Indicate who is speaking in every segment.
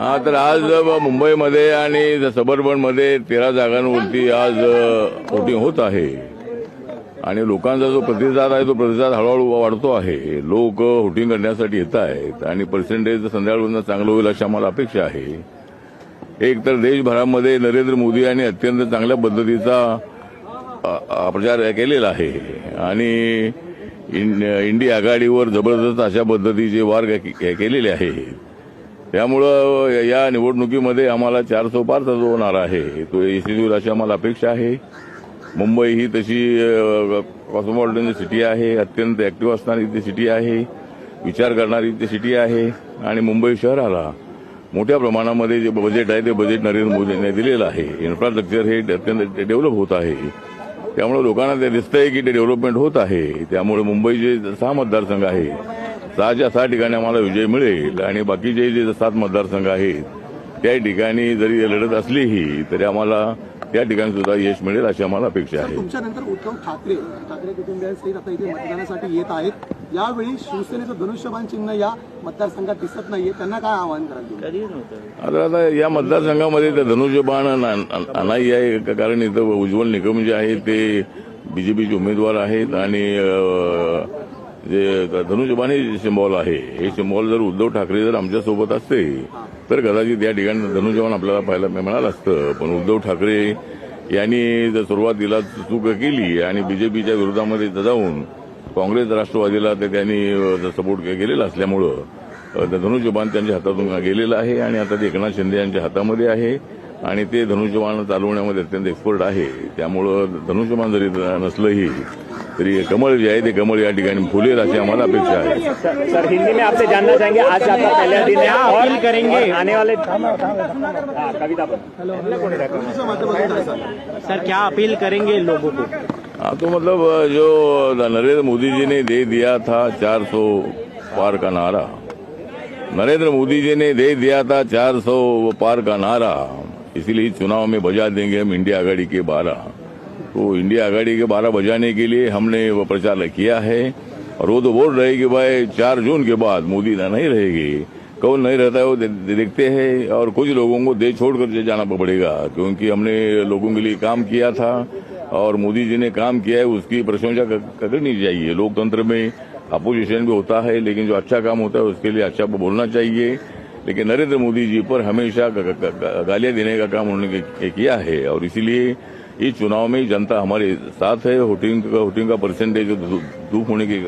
Speaker 1: हा तर आज मुंबईमध्ये आणि सबर्बनमध्ये तेरा जागांवरती आज वोटिंग होत आहे. आणि लोकांचा जो प्रतिसाद आहे तो प्रतिसाद हळूहळू वाढतो आहे. लोक होटिंग करण्यासाठी येत आहेत आणि पर्सेंटेज संध्याकाळपर्यंत चांगलं होईल अशी आम्हाला अपेक्षा आहे. एक तर देशभरामध्ये नरेंद्र मोदी यांनी अत्यंत चांगल्या पद्धतीचा प्रचार केलेला आहे. आणि इंडिया आघाडीवर जबरदस्त अशा पद्धतीचे वार केलेले आहेत. त्यामुळं या निवडणुकीमध्ये आम्हाला चारसो पारचा जो होणार आहे तो यशस्वी होईल अशी आम्हाला अपेक्षा आहे. मुंबई ही तशी कॉस्मॉपॉलिटन सिटी आहे अत्यंत ऍक्टिव्ह असणारी ती सिटी आहे विचार करणारी ती सिटी आहे. आणि मुंबई शहराला मोठ्या प्रमाणामध्ये जे बजेट आहे ते बजेट नरेंद्र मोदींनी दिलेलं आहे. इन्फ्रास्ट्रक्चर हे अत्यंत डेव्हलप होत आहे. त्यामुळे लोकांना ते दिसतंय की ते डेव्हलपमेंट होत आहे. त्यामुळे मुंबईचे सहा मतदारसंघ आहे सहाच्या सहा ठिकाणी आम्हाला विजय मिळेल आणि बाकीचे जे सात मतदारसंघ आहेत त्या ठिकाणी जरी लढत असलीही तरी आम्हाला त्या ठिकाणी सुद्धा यश मिळेल अशी आम्हाला अपेक्षा आहे.
Speaker 2: तुमच्यानंतर उद्धव ठाकरे ठाकरे कुटुंबियांसहित आता इथे मतदानासाठी येत आहेत. यावेळी शिवसेनेचं धनुष्यबाण चिन्ह या मतदारसंघात दिसत नाहीये. त्यांना काय आवाहन तुम्ही?
Speaker 1: आता आता या मतदारसंघामध्ये तर धनुष्यबाण नाही आहे. कारण इथं उज्ज्वल निकम जे आहे ते बीजेपीचे उमेदवार आहेत आणि जे धनुष्यबाण हे सिम्बॉल आहे हे सिम्बॉल जर उद्धव ठाकरे जर आमच्यासोबत असते तर कदाचित या ठिकाणी धनुष्यबाण आपल्याला पाहायला मिळालं असतं. पण उद्धव ठाकरे यांनी जर सुरुवातीला चूक केली आणि बीजेपीच्या विरोधामध्ये जाऊन काँग्रेस राष्ट्रवादीला ते त्यांनी सपोर्ट केलेला असल्यामुळं धनुष्यबाण त्यांच्या हातातून गेलेलं आहे आणि आता ते एकनाथ शिंदे यांच्या हातामध्ये आहे आणि ते धनुष्यबाण चालवण्यामध्ये अत्यंत एक्सपर्ट आहे. त्यामुळं धनुष्यबाण जरी नसलंही तरी कमळ जे आहे ते कमळ या ठिकाणी फुलेल अशी आम्हाला अपेक्षा आहे.
Speaker 3: सर हिंदी में आपसे जानना चाहेंगे आज आपका पहला दिन है। और करेंगे। आने वाले हाँ, कविता? सर क्या अपील करेंगे लोगों को?
Speaker 1: हाँ तो मतलब जो नरेंद्र मोदी जी ने दे दिया था 400 पार का नारा। नरेंद्र मोदी जी ने दे दिया था 400 पार का नारा। इसीलिए चुनाव में बजा देंगे हम इंडिया आघाड़ी के बारह। तो इंडिया आघाड़ी के बारह बजाने के लिए हमने वो प्रचार किया है। और वो तो बोल रहे कि भाई, चार जून के बाद मोदी ना नहीं रहेगी। कौन नहीं रहता है वो दे- देखते हैं। और कुछ लोगों को देश छोड़कर जाना पड़ेगा, क्योंकि हमने लोगों के लिए काम किया था। और मोदी जी ने काम किया है, उसकी प्रशंसा करनी चाहिए। लोकतंत्र में अपोजिशन भी होता है, लेकिन जो अच्छा काम होता है, उसके लिए अच्छा बोलना चाहिए। लेकिन नरेंद्र मोदी जी पर हमेशा गालियाँ देने का काम उन्होंने किया है और इसीलिए इस चुनाव में जनता हमारे साथ है वोटिंग का वोटिंग का परसेंटेज धूप होने के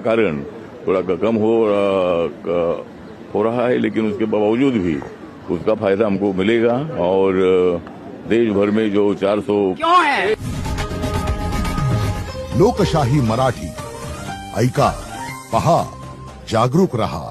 Speaker 1: कारण थोड़ा कम हो हो रहा है लेकिन उसके बावजूद भी उसका फ़ायदा हमको मिलेगा और देश भर में जो 400
Speaker 4: लोकशाही मराठी ऐका पहा जागरूक रहा।